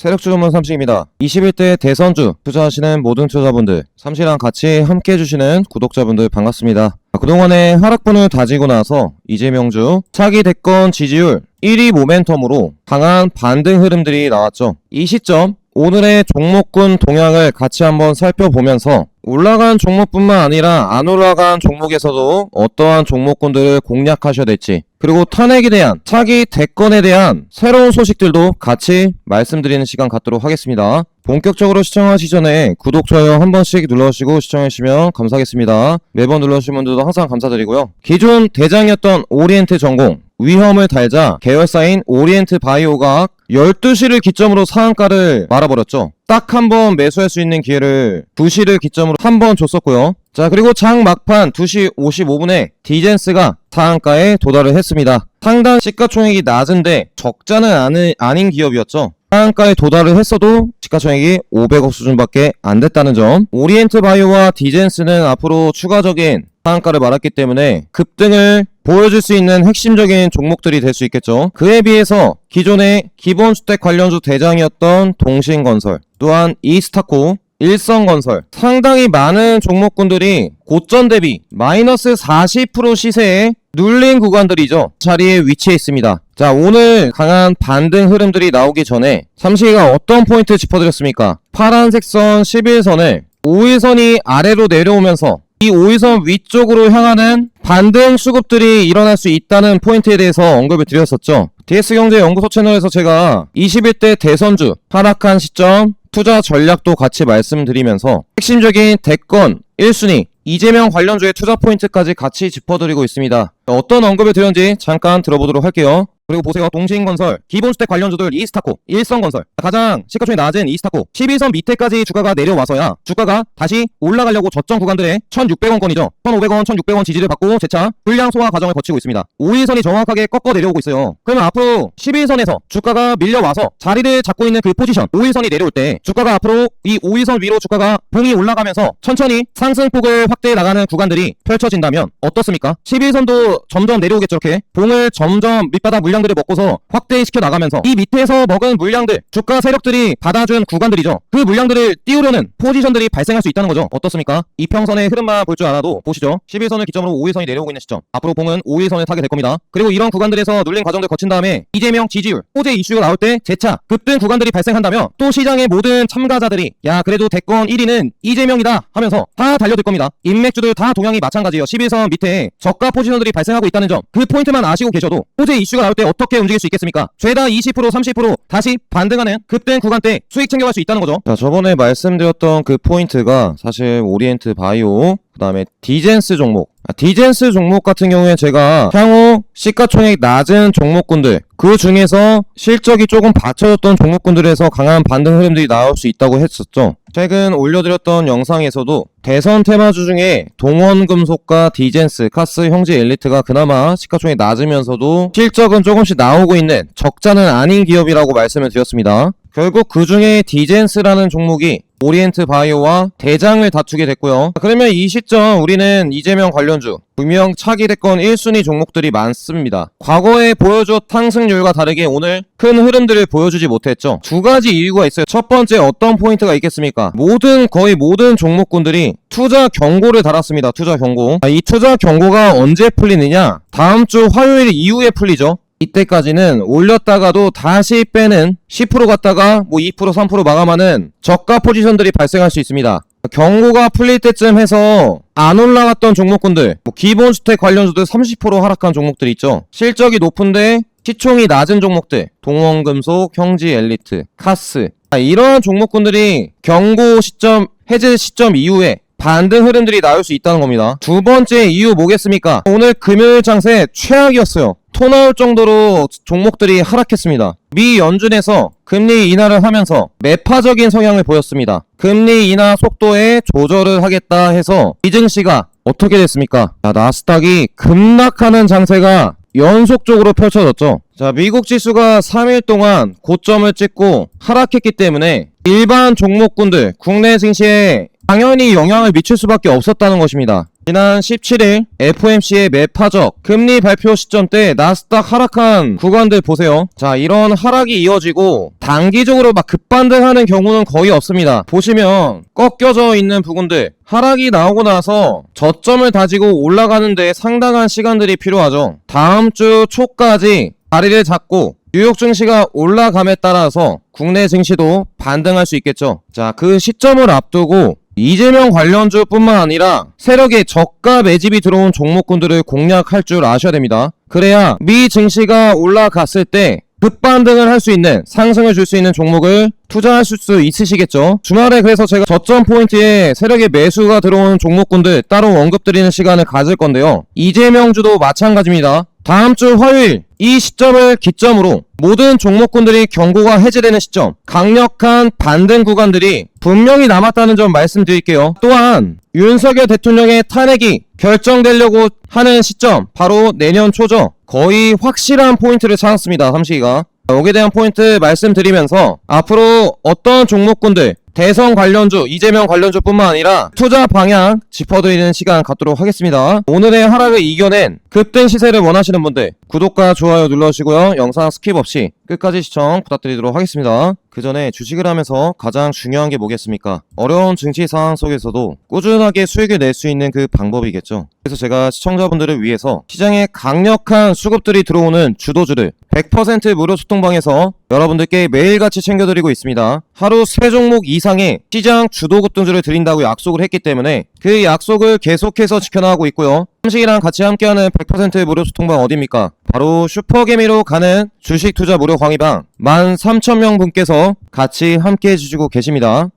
세력주 전문 삼식입니다. 21대 대선주 투자하시는 모든 투자분들, 삼시랑 같이 함께 해주시는 구독자분들 반갑습니다. 아, 그동안에 하락분을 다지고 나서 이재명주 차기 대권 지지율 1위 모멘텀으로 강한 반등 흐름들이 나왔죠. 이 시점 오늘의 종목군 동향을 같이 한번 살펴보면서 올라간 종목뿐만 아니라 안 올라간 종목에서도 어떠한 종목군들을 공략하셔야 될지 그리고 탄핵에 대한 차기 대권에 대한 새로운 소식들도 같이 말씀드리는 시간 갖도록 하겠습니다. 본격적으로 시청하시기 전에 구독, 좋아요 한 번씩 눌러주시고 시청해주시면 감사하겠습니다. 매번 눌러주신 분들도 항상 감사드리고요. 기존 대장이었던 오리엔트 전공 위험을 달자 계열사인 오리엔트 바이오가 12시를 기점으로 상한가를 말아버렸죠. 딱 한 번 매수할 수 있는 기회를 2시를 기점으로 한 번 줬었고요. 자, 그리고 장 막판 2시 55분에 디젠스가 상한가에 도달을 했습니다. 상당 시가총액이 낮은데 적자는 아니, 아닌 기업이었죠. 상한가에 도달을 했어도 시가총액이 500억 수준밖에 안 됐다는 점. 오리엔트 바이오와 디젠스는 앞으로 추가적인 상한가를 말았기 때문에 급등을 보여줄 수 있는 핵심적인 종목들이 될 수 있겠죠. 그에 비해서 기존의 기본주택 관련주 대장이었던 동신건설, 또한 이스타코, 일성건설 상당히 많은 종목군들이 고점 대비 마이너스 40% 시세에 눌린 구간들이죠. 자리에 위치해 있습니다. 자, 오늘 강한 반등 흐름들이 나오기 전에 삼시가 어떤 포인트 짚어드렸습니까? 파란색 선 11선을 5일선이 아래로 내려오면서 이 5일선 위쪽으로 향하는 반등 수급들이 일어날 수 있다는 포인트에 대해서 언급을 드렸었죠. DS경제연구소 채널에서 제가 21대 대선주 하락한 시점 투자 전략도 같이 말씀드리면서 핵심적인 대권 1순위 이재명 관련주의 투자 포인트까지 같이 짚어드리고 있습니다. 어떤 언급을 드렸는지 잠깐 들어보도록 할게요. 그리고 보세요. 동신건설, 기본주택 관련주들 이스타코, 일성건설. 가장 시가총이 낮은 이스타코. 12선 밑에까지 주가가 내려와서야 주가가 다시 올라가려고 저점 구간들의 1,600원권이죠. 1,500원, 1,600원 지지를 받고 재차 불량 소화 과정을 거치고 있습니다. 5일선이 정확하게 꺾어 내려오고 있어요. 그러면 앞으로 11선에서 주가가 밀려와서 자리를 잡고 있는 그 포지션 5일선이 내려올 때 주가가 앞으로 이 5일선 위로 주가가 봉이 올라가면서 천천히 상승폭을 확대해 나가는 구간들이 펼쳐진다면 어떻습니까? 11선도 점점 내려오겠죠. 이렇게 봉을 점점 밑바닥 물량 들을 먹고서 확대시켜 나가면서 이 밑에서 먹은 물량들 주가 세력들이 받아준 구간들이죠. 그 물량들을 띄우려는 포지션들이 발생할 수 있다는 거죠. 어떻습니까? 이평선의 흐름만 볼 줄 알아도 보시죠. 11선을 기점으로 5일선이 내려오고 있는 시점. 앞으로 봉은 5일선을 타게 될 겁니다. 그리고 이런 구간들에서 눌린 과정들 거친 다음에 이재명 지지율, 호재 이슈가 나올 때 재차 급등 구간들이 발생한다면 또 시장의 모든 참가자들이 야 그래도 대권 1위는 이재명이다 하면서 다 달려들 겁니다. 인맥주들 다 동향이 마찬가지예요. 11선 밑에 저가 포지션들이 발생하고 있다는 점. 그 포인트만 아시고 계셔도 호재 이슈가 나올 때 어떻게 움직일 수 있겠습니까? 죄다 20% 30% 다시 반등하는 급등 구간 때 수익 챙겨갈 수 있다는 거죠. 자, 저번에 말씀드렸던 그 포인트가 사실 오리엔트 바이오 그 다음에 디젠스 종목. 아, 디젠스 종목 같은 경우에 제가 향후 시가총액 낮은 종목군들 그 중에서 실적이 조금 받쳐졌던 종목군들에서 강한 반등 흐름들이 나올 수 있다고 했었죠. 최근 올려드렸던 영상에서도 대선 테마주 중에 동원금속과 디젠스, 카스, 형제 엘리트가 그나마 시가총액 낮으면서도 실적은 조금씩 나오고 있는 적자는 아닌 기업이라고 말씀을 드렸습니다. 결국 그 중에 디젠스라는 종목이 오리엔트 바이오와 대장을 다투게 됐고요. 그러면 이 시점 우리는 이재명 관련주 분명 차기 대권 1순위 종목들이 많습니다. 과거에 보여줬 탕승률과 다르게 오늘 큰 흐름들을 보여주지 못했죠. 두 가지 이유가 있어요. 첫 번째 어떤 포인트가 있겠습니까? 모든 거의 모든 종목군들이 투자 경고를 달았습니다. 투자 경고. 아, 이 투자 경고가 언제 풀리느냐? 다음 주 화요일 이후에 풀리죠. 이때까지는 올렸다가도 다시 빼는 10% 갔다가 뭐 2% 3% 마감하는 저가 포지션들이 발생할 수 있습니다. 경고가 풀릴 때쯤 해서 안 올라갔던 종목군들, 뭐 기본 주택 관련주들 30% 하락한 종목들 있죠. 실적이 높은데 시총이 낮은 종목들, 동원금속, 형지 엘리트, 카스 아, 이러한 종목군들이 경고 시점, 해제 시점 이후에 반등 흐름들이 나올 수 있다는 겁니다. 두 번째 이유 뭐겠습니까? 오늘 금요일 장세 최악이었어요. 토 나올 정도로 종목들이 하락했습니다. 미 연준에서 금리 인하를 하면서 매파적인 성향을 보였습니다. 금리 인하 속도에 조절을 하겠다 해서 이증시가 어떻게 됐습니까? 자, 나스닥이 급락하는 장세가 연속적으로 펼쳐졌죠. 자, 미국 지수가 3일 동안 고점을 찍고 하락했기 때문에 일반 종목군들 국내 증시에 당연히 영향을 미칠 수밖에 없었다는 것입니다. 지난 17일 FOMC의 매 파적 금리 발표 시점 때 나스닥 하락한 구간들 보세요. 자, 이런 하락이 이어지고 단기적으로 막 급반등하는 경우는 거의 없습니다. 보시면 꺾여져 있는 부분들 하락이 나오고 나서 저점을 다지고 올라가는데 상당한 시간들이 필요하죠. 다음 주 초까지 자리를 잡고 뉴욕 증시가 올라감에 따라서 국내 증시도 반등할 수 있겠죠. 자, 그 시점을 앞두고 이재명 관련주뿐만 아니라 세력의 저가 매집이 들어온 종목군들을 공략할 줄 아셔야 됩니다. 그래야 미 증시가 올라갔을 때 급반등을 할 수 있는 상승을 줄 수 있는 종목을 투자하실 수 있으시겠죠. 주말에 그래서 제가 저점 포인트에 세력의 매수가 들어온 종목군들 따로 언급드리는 시간을 가질 건데요. 이재명주도 마찬가지입니다. 다음 주 화요일 이 시점을 기점으로 모든 종목군들이 경고가 해제되는 시점, 강력한 반등 구간들이 분명히 남았다는 점 말씀드릴게요. 또한 윤석열 대통령의 탄핵이 결정되려고 하는 시점, 바로 내년 초죠. 거의 확실한 포인트를 찾았습니다. 삼시기가. 여기에 대한 포인트 말씀드리면서 앞으로 어떤 종목군들 대선 관련주, 이재명 관련주뿐만 아니라 투자 방향 짚어드리는 시간 갖도록 하겠습니다. 오늘의 하락을 이겨낸 급등 시세를 원하시는 분들 구독과 좋아요 눌러주시고요. 영상 스킵 없이 끝까지 시청 부탁드리도록 하겠습니다. 그 전에 주식을 하면서 가장 중요한 게 뭐겠습니까? 어려운 증시 상황 속에서도 꾸준하게 수익을 낼 수 있는 그 방법이겠죠. 그래서 제가 시청자분들을 위해서 시장에 강력한 수급들이 들어오는 주도주를 100% 무료 소통방에서 여러분들께 매일같이 챙겨드리고 있습니다. 하루 3종목 이상의 시장 주도 급등주를 드린다고 약속을 했기 때문에 그 약속을 계속해서 지켜나가고 있고요. 삼식이랑 같이 함께하는 100% 무료 소통방 어디입니까? 바로 슈퍼개미로 가는 주식 투자 무료 강의방 13,000명 분께서 같이 함께 해 주시고 계십니다.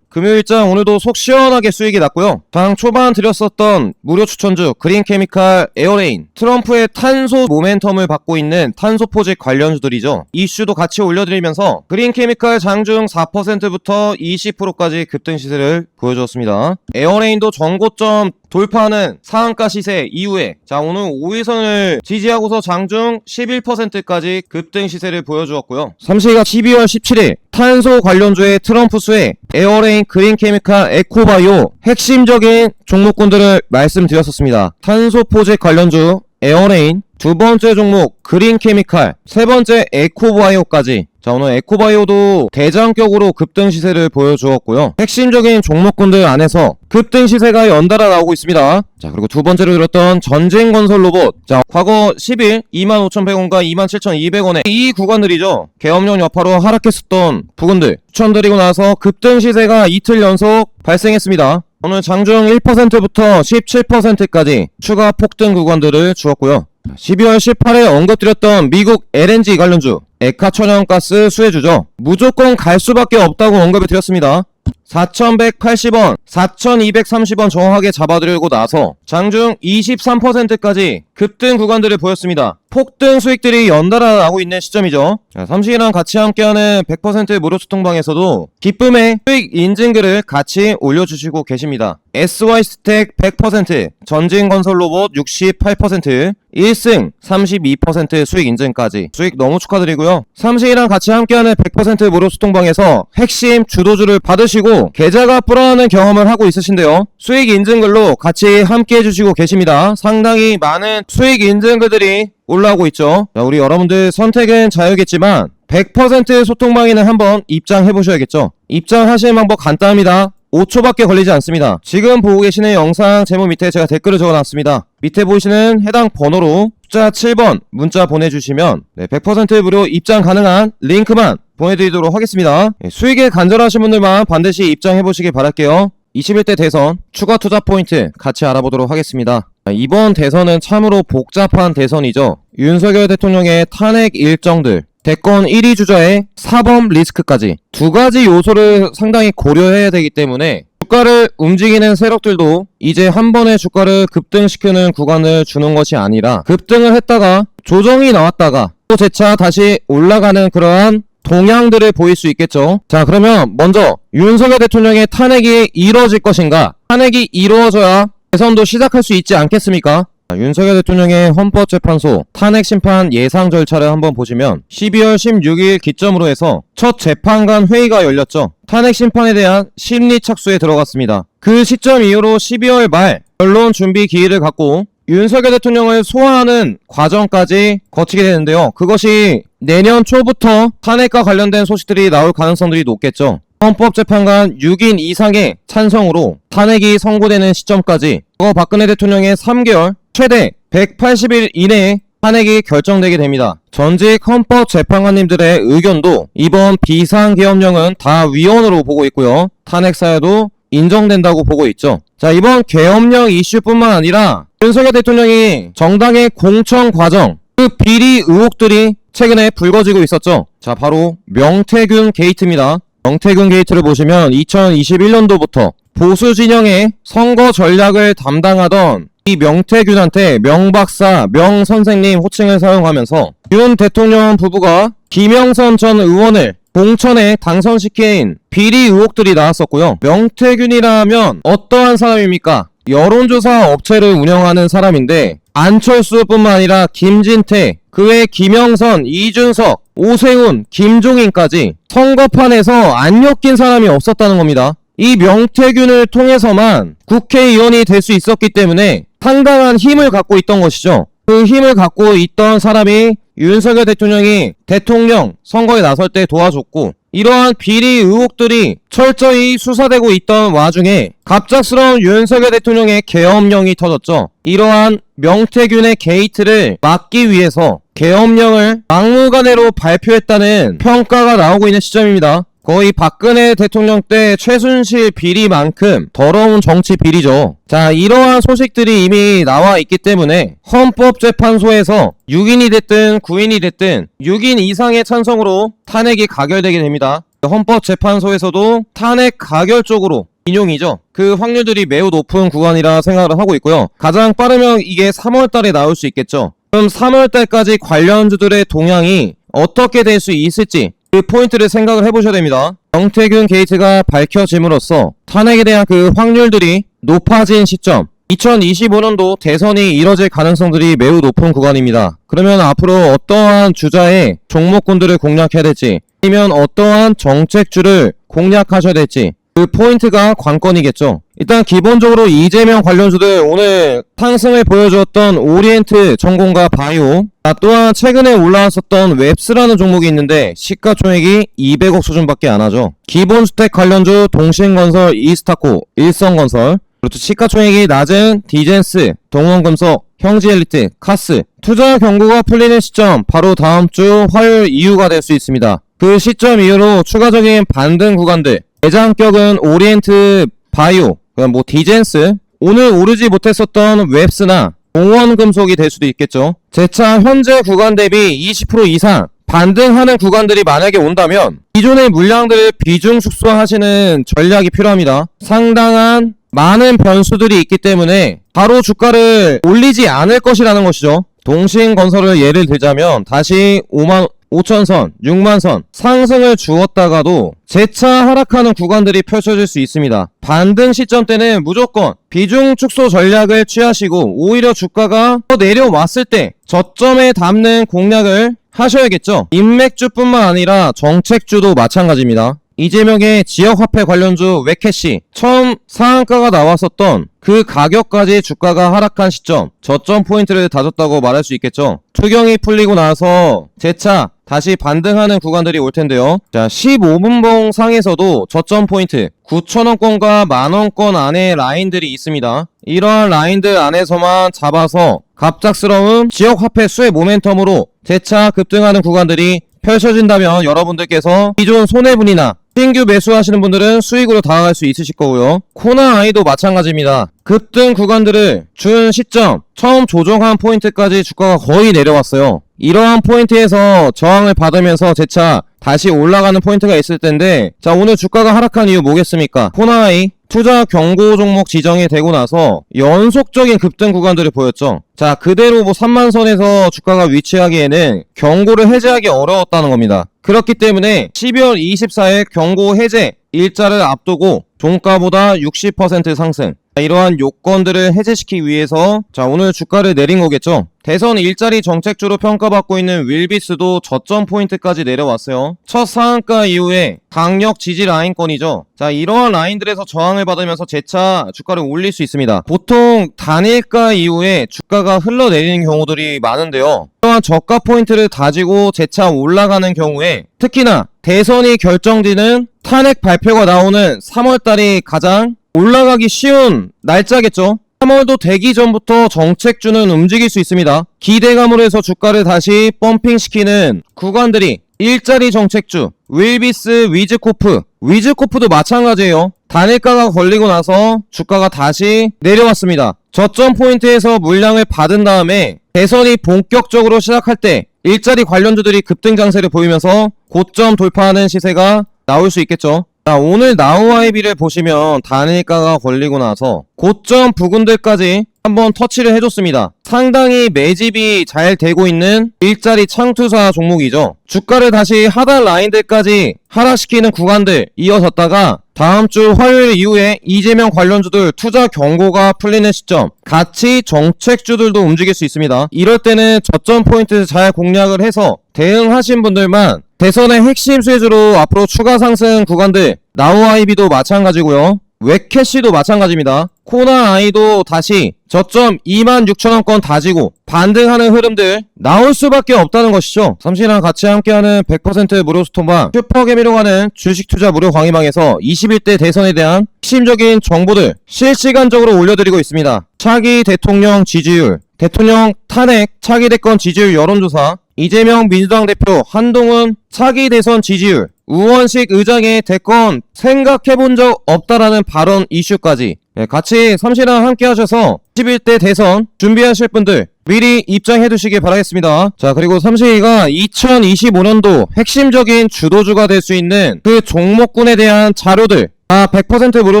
금요일장 오늘도 속 시원하게 수익이 났고요. 장 초반 드렸었던 무료 추천주 그린케미칼 에어레인 트럼프의 탄소 모멘텀을 받고 있는 탄소 포직 관련주들이죠. 이슈도 같이 올려드리면서 그린케미칼 장중 4%부터 20%까지 급등 시세를 보여주었습니다. 에어레인도 전고점 돌파하는 상한가 시세 이후에 자 오늘 5일선을 지지하고서 장중 11%까지 급등 시세를 보여주었고요. 삼시가 12월 17일 탄소 관련주의 트럼프 수의 에어레인 그린케미칼 에코바이오 핵심적인 종목군들을 말씀드렸었습니다. 탄소 포직 관련주 에어레인 두 번째 종목 그린 케미칼 세 번째 에코바이오까지. 자 오늘 에코바이오도 대장격으로 급등 시세를 보여주었고요. 핵심적인 종목군들 안에서 급등 시세가 연달아 나오고 있습니다. 자 그리고 두 번째로 들었던 전쟁건설 로봇. 자 과거 10일 25,100원과 27,200원의 이 구간들이죠. 계엄령 여파로 하락했었던 부분들. 추천드리고 나서 급등 시세가 이틀 연속 발생했습니다 오늘 장중 1%부터 17%까지 추가 폭등 구간들을 주었고요 12월 18일 언급드렸던 미국 LNG 관련주 에카 천연가스 수혜주죠. 무조건 갈 수밖에 없다고 언급을 드렸습니다. 4,180원, 4,230원 정확하게 잡아드리고 나서 장중 23%까지 급등 구간들을 보였습니다. 폭등 수익들이 연달아 나고 있는 시점이죠. 자, 삼식이랑 같이 함께하는 100% 무료 소통방에서도 기쁨의 수익 인증글을 같이 올려주시고 계십니다. SY 스택 100%, 전진건설 로봇 68%, 1승 32% 수익 인증까지 수익 너무 축하드리고요. 삼식이랑 같이 함께하는 100% 무료 소통방에서 핵심 주도주를 받으시고 계좌가 불어나는 경험을 하고 있으신데요. 수익 인증글로 같이 함께 해주시고 계십니다. 상당히 많은 수익 인증글들이 올라오고 있죠. 자, 우리 여러분들 선택은 자유겠지만 100% 소통방에는 한번 입장해 보셔야겠죠. 입장하시는 방법 간단합니다. 5초밖에 걸리지 않습니다. 지금 보고 계시는 영상 제목 밑에 제가 댓글을 적어놨습니다. 밑에 보시는 해당 번호로 숫자 7번 문자 보내주시면 네, 100% 무료 입장 가능한 링크만 보내드리도록 하겠습니다. 네, 수익에 간절하신 분들만 반드시 입장해 보시길 바랄게요. 21대 대선 추가 투자 포인트 같이 알아보도록 하겠습니다. 이번 대선은 참으로 복잡한 대선이죠. 윤석열 대통령의 탄핵 일정들, 대권 1위 주자의 사법 리스크까지 두 가지 요소를 상당히 고려해야 되기 때문에 주가를 움직이는 세력들도 이제 한 번에 주가를 급등시키는 구간을 주는 것이 아니라 급등을 했다가 조정이 나왔다가 또 재차 다시 올라가는 그러한 동향들을 보일 수 있겠죠. 자, 그러면 먼저 윤석열 대통령의 탄핵이 이루어질 것인가? 탄핵이 이루어져야 대선도 시작할 수 있지 않겠습니까? 자, 윤석열 대통령의 헌법재판소 탄핵 심판 예상 절차를 한번 보시면 12월 16일 기점으로 해서 첫 재판관 회의가 열렸죠. 탄핵 심판에 대한 심리 착수에 들어갔습니다. 그 시점 이후로 12월 말 결론 준비 기일을 갖고 윤석열 대통령을 소환하는 과정까지 거치게 되는데요. 그것이 내년 초부터 탄핵과 관련된 소식들이 나올 가능성들이 높겠죠. 헌법재판관 6인 이상의 찬성으로 탄핵이 선고되는 시점까지 어 박근혜 대통령의 3개월 최대 180일 이내에 탄핵이 결정되게 됩니다. 전직 헌법재판관님들의 의견도 이번 비상계엄령은 다 위헌으로 보고 있고요. 탄핵 사유도 인정된다고 보고 있죠. 자, 이번 계엄령 이슈뿐만 아니라 윤석열 대통령이 정당의 공천 과정, 그 비리 의혹들이 최근에 불거지고 있었죠. 자, 바로 명태균 게이트입니다. 명태균 게이트를 보시면 2021년도부터 보수 진영의 선거 전략을 담당하던 이 명태균한테 명박사, 명선생님 호칭을 사용하면서 윤 대통령 부부가 김영선 전 의원을 공천에 당선시킨 비리 의혹들이 나왔었고요. 명태균이라면 어떠한 사람입니까? 여론조사 업체를 운영하는 사람인데 안철수뿐만 아니라 김진태, 그 외 김영선, 이준석, 오세훈, 김종인까지 선거판에서 안 엮인 사람이 없었다는 겁니다. 이 명태균을 통해서만 국회의원이 될 수 있었기 때문에 상당한 힘을 갖고 있던 것이죠. 그 힘을 갖고 있던 사람이 윤석열 대통령이 대통령 선거에 나설 때 도와줬고 이러한 비리 의혹들이 철저히 수사되고 있던 와중에 갑작스러운 윤석열 대통령의 계엄령이 터졌죠. 이러한 명태균의 게이트를 막기 위해서 계엄령을 막무가내로 발표했다는 평가가 나오고 있는 시점입니다. 거의 박근혜 대통령 때 최순실 비리만큼 더러운 정치 비리죠. 자, 이러한 소식들이 이미 나와 있기 때문에 헌법재판소에서 6인이 됐든 9인이 됐든 6인 이상의 찬성으로 탄핵이 가결되게 됩니다. 헌법재판소에서도 탄핵 가결 쪽으로 인용이죠. 그 확률들이 매우 높은 구간이라 생각을 하고 있고요. 가장 빠르면 이게 3월 달에 나올 수 있겠죠. 그럼 3월 달까지 관련주들의 동향이 어떻게 될 수 있을지 그 포인트를 생각을 해보셔야 됩니다. 정태균 게이트가 밝혀짐으로써 탄핵에 대한 그 확률들이 높아진 시점 2025년도 대선이 이뤄질 가능성들이 매우 높은 구간입니다. 그러면 앞으로 어떠한 주자의 종목군들을 공략해야 될지 아니면 어떠한 정책주를 공략하셔야 될지 그 포인트가 관건이겠죠. 일단 기본적으로 이재명 관련주들 오늘 상승을 보여주었던 오리엔트 전공과 바이오 아, 또한 최근에 올라왔었던 웹스라는 종목이 있는데 시가총액이 200억 수준밖에 안 하죠. 기본주택 관련주 동신건설, 이스타코, 일성건설 그리고 시가총액이 낮은 디젠스, 동원금속, 형지엘리트, 카스 투자 경고가 풀리는 시점 바로 다음 주 화요일 이후가 될 수 있습니다. 그 시점 이후로 추가적인 반등 구간들 대장격은 오리엔트 바이오, 그냥 뭐 디젠스, 오늘 오르지 못했었던 웹스나 공원 금속이 될 수도 있겠죠. 제차 현재 구간 대비 20% 이상 반등하는 구간들이 만약에 온다면 기존의 물량들을 비중 축소하시는 전략이 필요합니다. 상당한 많은 변수들이 있기 때문에 바로 주가를 올리지 않을 것이라는 것이죠. 동신건설을 예를 들자면 다시 5만 5천선, 6만선 상승을 주었다가도 재차 하락하는 구간들이 펼쳐질 수 있습니다. 반등 시점 때는 무조건 비중 축소 전략을 취하시고 오히려 주가가 더 내려왔을 때 저점에 담는 공략을 하셔야겠죠. 인맥주뿐만 아니라 정책주도 마찬가지입니다. 이재명의 지역화폐 관련주 웨캐시 처음 상한가가 나왔었던 그 가격까지 주가가 하락한 시점 저점 포인트를 다졌다고 말할 수 있겠죠. 투경이 풀리고 나서 재차 다시 반등하는 구간들이 올 텐데요. 자, 15분봉 상에서도 저점 포인트 9,000원권과 만원권 안에 라인들이 있습니다. 이러한 라인들 안에서만 잡아서 갑작스러운 지역 화폐 수의 모멘텀으로 재차 급등하는 구간들이 펼쳐진다면 여러분들께서 기존 손해분이나 신규 매수하시는 분들은 수익으로 다가갈 수 있으실 거고요. 코나 아이도 마찬가지입니다. 급등 구간들을 준 시점, 처음 조정한 포인트까지 주가가 거의 내려왔어요. 이러한 포인트에서 저항을 받으면서 재차 다시 올라가는 포인트가 있을 텐데 자 오늘 주가가 하락한 이유 뭐겠습니까? 코나아이 투자 경고 종목 지정이 되고 나서 연속적인 급등 구간들을 보였죠. 자 그대로 뭐 3만 선에서 주가가 위치하기에는 경고를 해제하기 어려웠다는 겁니다. 그렇기 때문에 12월 24일 경고 해제 일자를 앞두고 종가보다 60% 상승 자, 이러한 요건들을 해제시키기 위해서 자 오늘 주가를 내린 거겠죠. 대선 일자리 정책주로 평가받고 있는 윌비스도 저점 포인트까지 내려왔어요. 첫 상한가 이후에 강력 지지 라인권이죠. 자 이러한 라인들에서 저항을 받으면서 재차 주가를 올릴 수 있습니다. 보통 단일가 이후에 주가가 흘러내리는 경우들이 많은데요. 이러한 저가 포인트를 다지고 재차 올라가는 경우에 특히나 대선이 결정되는 탄핵 발표가 나오는 3월달이 가장 올라가기 쉬운 날짜겠죠. 3월도 되기 전부터 정책주는 움직일 수 있습니다. 기대감으로 해서 주가를 다시 펌핑시키는 구간들이 일자리 정책주, 윌비스, 위즈코프, 위즈코프도 마찬가지예요. 단일가가 걸리고 나서 주가가 다시 내려왔습니다. 저점 포인트에서 물량을 받은 다음에 대선이 본격적으로 시작할 때 일자리 관련주들이 급등 장세를 보이면서 고점 돌파하는 시세가 나올 수 있겠죠. 자, 오늘 나우아이비를 보시면 단일가가 걸리고 나서 고점 부근들까지 한번 터치를 해줬습니다. 상당히 매집이 잘 되고 있는 일자리 창투사 종목이죠. 주가를 다시 하단 라인들까지 하락시키는 구간들 이어졌다가 다음 주 화요일 이후에 이재명 관련주들 투자 경고가 풀리는 시점 같이 정책주들도 움직일 수 있습니다. 이럴 때는 저점 포인트 잘 공략을 해서 대응하신 분들만 대선의 핵심 수혜주로 앞으로 추가 상승 구간들 나우아이비도 마찬가지고요. 웹캐시도 마찬가지입니다. 코나 아이도 다시 저점 26,000원권 다지고 반등하는 흐름들 나올 수밖에 없다는 것이죠. 삼시랑 같이 함께하는 100% 무료 스톤방 슈퍼개미로 가는 주식 투자 무료 강의방에서 21대 대선에 대한 핵심적인 정보들 실시간적으로 올려드리고 있습니다. 차기 대통령 지지율, 대통령 탄핵 차기 대권 지지율 여론조사, 이재명 민주당 대표 한동훈 차기 대선 지지율, 우원식 의장의 대권 생각해 본 적 없다라는 발언 이슈까지 네, 같이 삼시랑 함께 하셔서 11대 대선 준비하실 분들 미리 입장해 두시기 바라겠습니다. 자, 그리고 삼시가 2025년도 핵심적인 주도주가 될 수 있는 그 종목군에 대한 자료들 다 100% 무료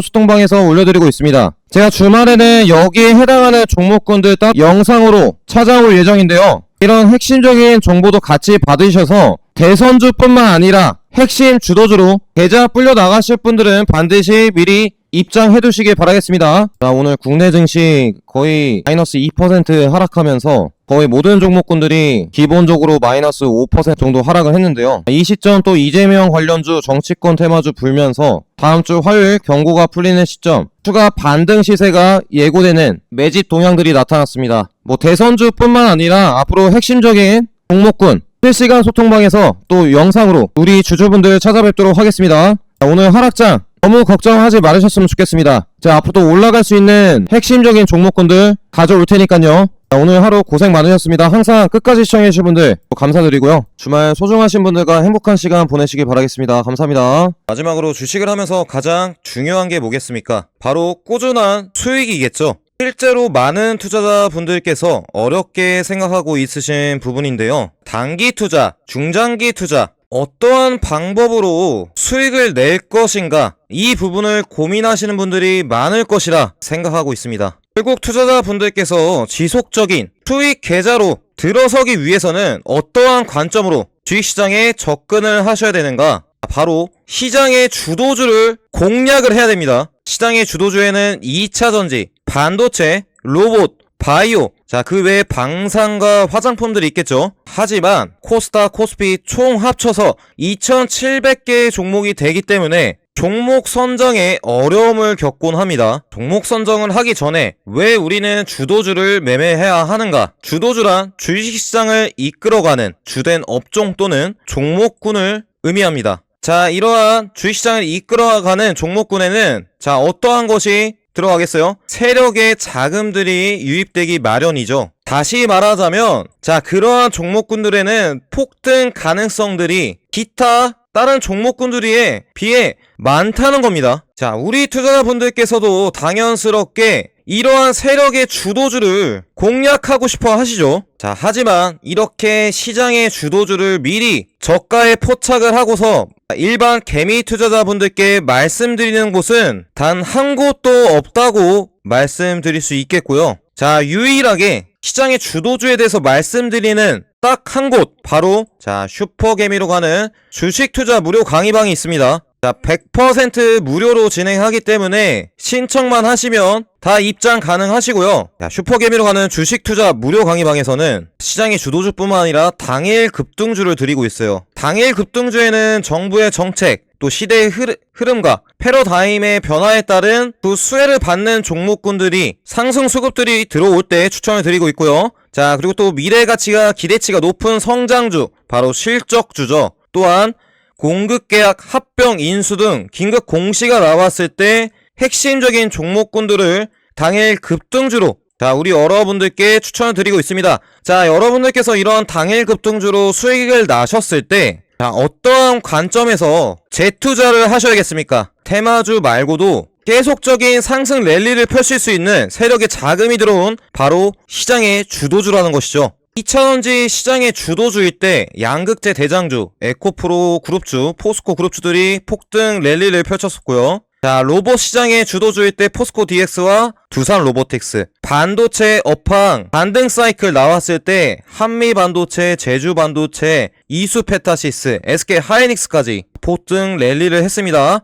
수통방에서 올려드리고 있습니다. 제가 주말에는 여기에 해당하는 종목군들 딱 영상으로 찾아올 예정인데요. 이런 핵심적인 정보도 같이 받으셔서 대선주뿐만 아니라 핵심 주도주로 계좌 불려 나가실 분들은 반드시 미리 입장해 두시길 바라겠습니다. 자, 오늘 국내 증시 거의 마이너스 2% 하락하면서 거의 모든 종목군들이 기본적으로 마이너스 5% 정도 하락을 했는데요. 이 시점 또 이재명 관련주 정치권 테마주 불면서 다음 주 화요일 경고가 풀리는 시점 추가 반등 시세가 예고되는 매집 동향들이 나타났습니다. 뭐 대선주뿐만 아니라 앞으로 핵심적인 종목군 실시간 소통방에서 또 영상으로 우리 주주분들 찾아뵙도록 하겠습니다. 자, 오늘 하락장 너무 걱정하지 말으셨으면 좋겠습니다. 자, 앞으로 올라갈 수 있는 핵심적인 종목군들 가져올 테니까요. 자, 오늘 하루 고생 많으셨습니다. 항상 끝까지 시청해주신 분들 감사드리고요. 주말 소중하신 분들과 행복한 시간 보내시길 바라겠습니다. 감사합니다. 마지막으로 주식을 하면서 가장 중요한 게 뭐겠습니까? 바로 꾸준한 수익이겠죠. 실제로 많은 투자자분들께서 어렵게 생각하고 있으신 부분인데요. 단기 투자, 중장기 투자, 어떠한 방법으로 수익을 낼 것인가 이 부분을 고민하시는 분들이 많을 것이라 생각하고 있습니다. 결국 투자자분들께서 지속적인 수익 계좌로 들어서기 위해서는 어떠한 관점으로 주식시장에 접근을 하셔야 되는가? 바로 시장의 주도주를 공략을 해야 됩니다. 시장의 주도주에는 2차 전지, 반도체, 로봇, 바이오, 자, 그 외에 방산과 화장품들이 있겠죠. 하지만 코스닥, 코스피 총 합쳐서 2,700개의 종목이 되기 때문에 종목 선정에 어려움을 겪곤 합니다. 종목 선정을 하기 전에 왜 우리는 주도주를 매매해야 하는가? 주도주란 주식시장을 이끌어가는 주된 업종 또는 종목군을 의미합니다. 자, 이러한 주식시장을 이끌어가는 종목군에는 자, 어떠한 것이 들어가겠어요? 세력의 자금들이 유입되기 마련이죠. 다시 말하자면, 자, 그러한 종목군들에는 폭등 가능성들이 기타 다른 종목군들에 비해 많다는 겁니다. 자, 우리 투자자분들께서도 당연스럽게 이러한 세력의 주도주를 공략하고 싶어 하시죠. 자, 하지만 이렇게 시장의 주도주를 미리 저가에 포착을 하고서 일반 개미 투자자분들께 말씀드리는 곳은 단 한 곳도 없다고 말씀드릴 수 있겠고요. 자, 유일하게 시장의 주도주에 대해서 말씀드리는 딱 한 곳, 바로 자 슈퍼개미로 가는 주식 투자 무료 강의방이 있습니다. 자, 100% 무료로 진행하기 때문에 신청만 하시면 다 입장 가능하시고요. 자, 슈퍼개미로 가는 주식 투자 무료 강의방에서는 시장의 주도주뿐만 아니라 당일 급등주를 드리고 있어요. 당일 급등주에는 정부의 정책, 또 시대의 흐르, 흐름과 패러다임의 변화에 따른 그 수혜를 받는 종목군들이 상승 수급들이 들어올 때 추천을 드리고 있고요. 자, 그리고 또 미래 가치가 기대치가 높은 성장주, 바로 실적주죠. 또한 공급 계약, 합병, 인수 등 긴급 공시가 나왔을 때 핵심적인 종목군들을 당일 급등주로 자, 우리 여러분들께 추천을 드리고 있습니다. 자, 여러분들께서 이런 당일 급등주로 수익을 나셨을 때 자, 어떠한 관점에서 재투자를 하셔야겠습니까? 테마주 말고도 계속적인 상승 랠리를 펼칠 수 있는 세력의 자금이 들어온 바로 시장의 주도주라는 것이죠. 2차원지 시장의 주도주일 때 양극재 대장주, 에코프로 그룹주, 포스코 그룹주들이 폭등 랠리를 펼쳤었고요. 자, 로봇 시장의 주도주일 때 포스코 DX와 두산 로보틱스, 반도체 업황 반등 사이클 나왔을 때 한미 반도체, 제주 반도체, 이수 페타시스, SK 하이닉스까지 폭등 랠리를 했습니다.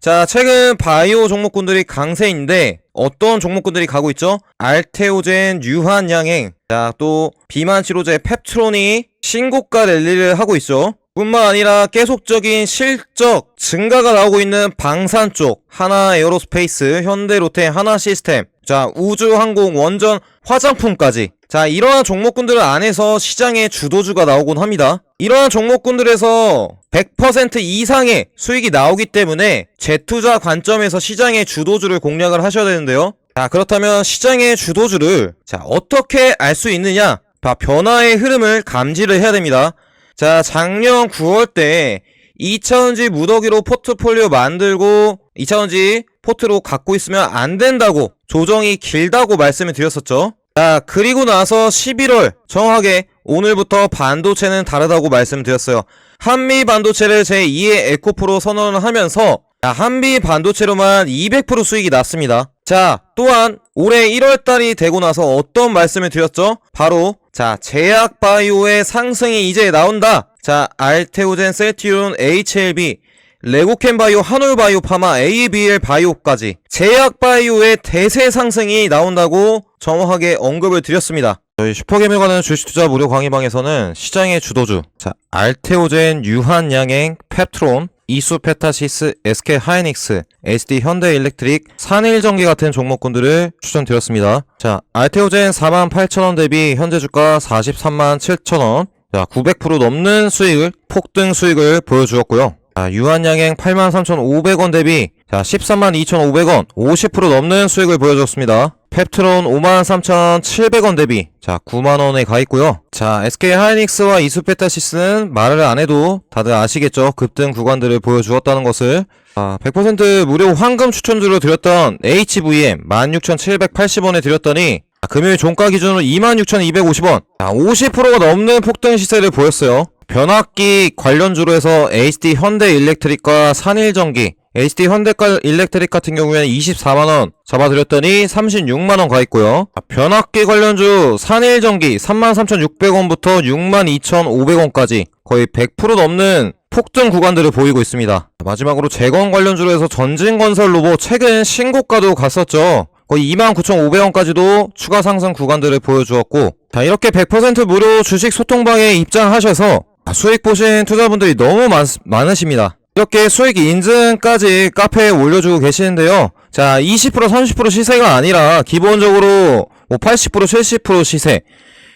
자, 최근 바이오 종목군들이 강세인데 어떤 종목군들이 가고 있죠? 알테오젠, 유한양행, 자, 또 비만 치료제 펩트론이 신고가 랠리를 하고 있죠. 뿐만 아니라 계속적인 실적 증가가 나오고 있는 방산 쪽 하나 에어로스페이스, 현대 롯데 하나 시스템, 자 우주 항공 원전 화장품까지 자 이러한 종목군들 안에서 시장의 주도주가 나오곤 합니다. 이러한 종목군들에서 100% 이상의 수익이 나오기 때문에 재투자 관점에서 시장의 주도주를 공략을 하셔야 되는데요. 자 그렇다면 시장의 주도주를 자 어떻게 알 수 있느냐? 자, 변화의 흐름을 감지를 해야 됩니다. 자, 작년 9월 때 2차원지 무더기로 포트폴리오 만들고 2차원지 포트로 갖고 있으면 안 된다고 조정이 길다고 말씀을 드렸었죠. 자, 그리고 나서 11월 정확하게 오늘부터 반도체는 다르다고 말씀드렸어요. 한미 반도체를 제2의 에코프로 선언을 하면서 자, 한미 반도체로만 200% 수익이 났습니다. 자, 또한 올해 1월달이 되고 나서 어떤 말씀을 드렸죠? 바로 자, 제약 바이오의 상승이 이제 나온다. 자, 알테오젠, 셀티론, HLB, 레고캔 바이오, 한올 바이오 파마, ABL 바이오까지 제약 바이오의 대세 상승이 나온다고 정확하게 언급을 드렸습니다. 저희 슈퍼게임에 주식 투자 무료 강의방에서는 시장의 주도주, 자, 알테오젠, 유한양행, 펩트론, 이수 페타시스, SK 하이닉스, SD 현대 일렉트릭, 산일전기 같은 종목군들을 추천드렸습니다. 자, 알테오젠 48,000원 대비 현재 주가 43만 7천원, 자, 900% 넘는 수익을, 폭등 수익을 보여주었고요. 자, 유한양행 83,500원 대비, 자, 13만 2,500원, 50% 넘는 수익을 보여줬습니다. 펩트론 53,700원 대비. 자 9만원에 가있고요. 자 SK 하이닉스와 이수페타시스는 말을 안해도 다들 아시겠죠? 급등 구간들을 보여주었다는 것을. 아, 100% 무료 황금 추천주로 드렸던 HVM 16,780원에 드렸더니 아, 금요일 종가 기준으로 26,250원. 자, 50%가 넘는 폭등 시세를 보였어요. 변압기 관련주로 해서 HD 현대 일렉트릭과 산일전기 HD 현대칼 일렉트릭 같은 경우에는 24만원 잡아드렸더니 36만원 가있고요. 변압기 관련주 산일전기 33,600원부터 62,500원까지 거의 100% 넘는 폭등 구간들을 보이고 있습니다. 마지막으로 재건 관련주로 해서 전진건설 로봇 최근 신고가도 갔었죠. 거의 29,500원까지도 추가 상승 구간들을 보여주었고 자 이렇게 100% 무료 주식 소통방에 입장하셔서 수익 보신 투자분들이 너무 많, 많으십니다 이렇게 수익 인증까지 카페에 올려주고 계시는데요. 자, 20% 30% 시세가 아니라 기본적으로 뭐 80% 70% 시세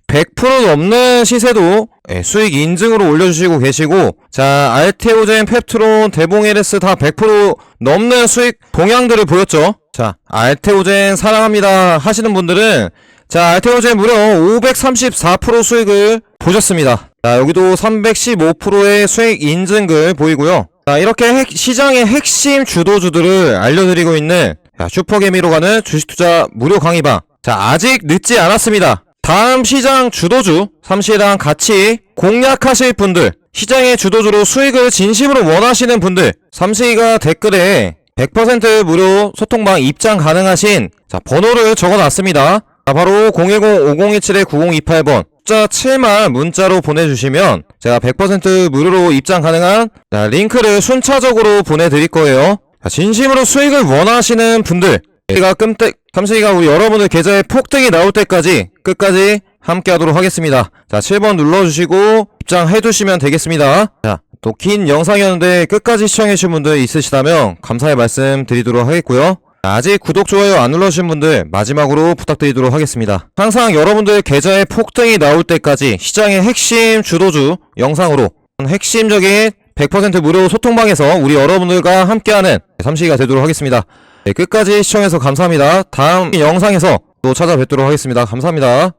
100% 넘는 시세도 예, 수익 인증으로 올려주시고 계시고 자 알테오젠, 펩트론, 대봉에레스 다 100% 넘는 수익 동향들을 보였죠 자 알테오젠 사랑합니다 하시는 분들은 자 알테오젠 무려 534% 수익을 보셨습니다 자 여기도 315%의 수익 인증글 보이고요 자, 이렇게 핵, 시장의 핵심 주도주들을 알려드리고 있는 자, 슈퍼개미로 가는 주식투자 무료 강의방. 자, 아직 늦지 않았습니다. 다음 시장 주도주, 삼시랑 같이 공략하실 분들, 시장의 주도주로 수익을 진심으로 원하시는 분들, 삼시가 댓글에 100% 무료 소통방 입장 가능하신 자, 번호를 적어놨습니다. 자, 바로 010-5027-9028번 숫자 7만 문자로 보내주시면 제가 100% 무료로 입장 가능한 자, 링크를 순차적으로 보내드릴 거예요. 자, 진심으로 수익을 원하시는 분들 제가 끔택 삼식이가 우리 여러분들 계좌에 폭등이 나올 때까지 끝까지 함께 하도록 하겠습니다. 자, 7번 눌러주시고 입장해 두시면 되겠습니다. 자, 또 긴 영상이었는데 끝까지 시청해주신 분들 있으시다면 감사의 말씀 드리도록 하겠고요. 아직 구독, 좋아요 안 눌러주신 분들 마지막으로 부탁드리도록 하겠습니다. 항상 여러분들 계좌에 폭등이 나올 때까지 시장의 핵심 주도주 영상으로 핵심적인 100% 무료 소통방에서 우리 여러분들과 함께하는 삼식이가 되도록 하겠습니다. 네, 끝까지 시청해서 감사합니다. 다음 영상에서 또 찾아뵙도록 하겠습니다. 감사합니다.